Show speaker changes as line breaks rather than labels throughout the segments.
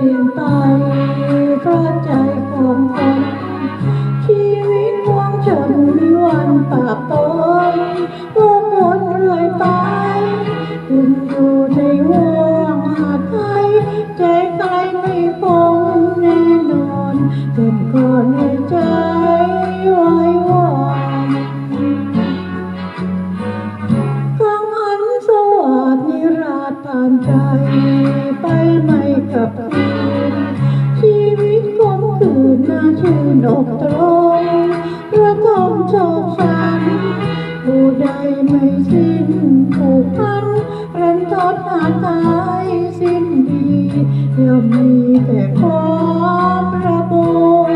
เปลี่ยนไปเพราะใจของคนชีวิตพวงฉันมีวันปาบตนว่าหมดเรื่อยไปคุณดูใจวงหาไทยใจใครไม่พงแน่นอนเป็นคนในใจไว้วอนครั้งอันสวัสดิ์นิรันดร์ผ่านใจไปไม่กลับ นอกตรงระทมโชคชันผู้ใดไม่สิ้นผูกพันเรันทดหาตายสิ้นดีย่อมมีแต่ความระบม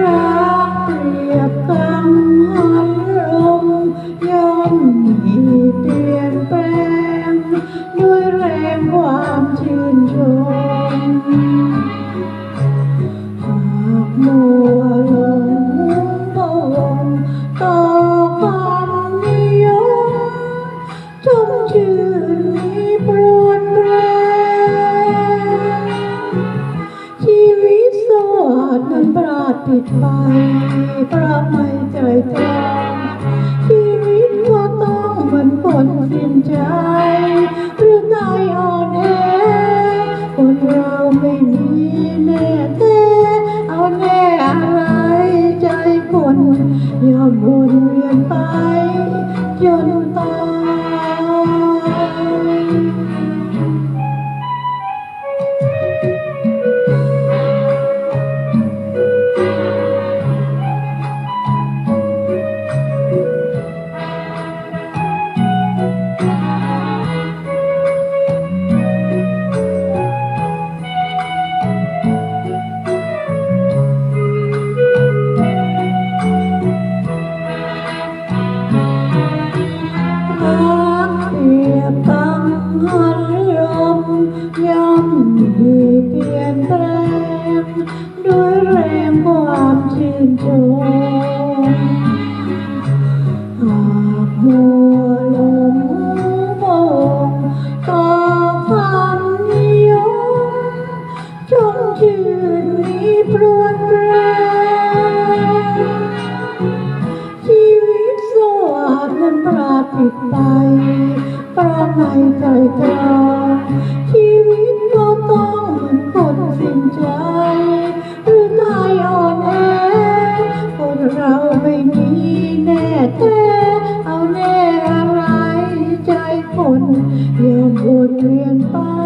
รักเปรียบกังหันลมย่อมมีเปลี่ยนแปลงด้วยแรงวา นนี้โปรดแปรชีวิตโสดนั้นปราดผิดไปเพราะไม่ใจตรองชีวิตก็ต้องเหมือนคนสิ้นใจ หรือตายอ่อนแอคนเราไม่มีแน่แท้เอาแน่อะไรใจคนยอมวนเวียนไป แรงความชื่นชมหากมัวหลงมองต่อความนิยมชมชื่นนี้พรวดแรงชีวิตโสดนั้นปราดผิดไปเพราะในใจตรอ ม่มีแน่แท้เอาแน่อะไรใจคนยอมวนเรียนไป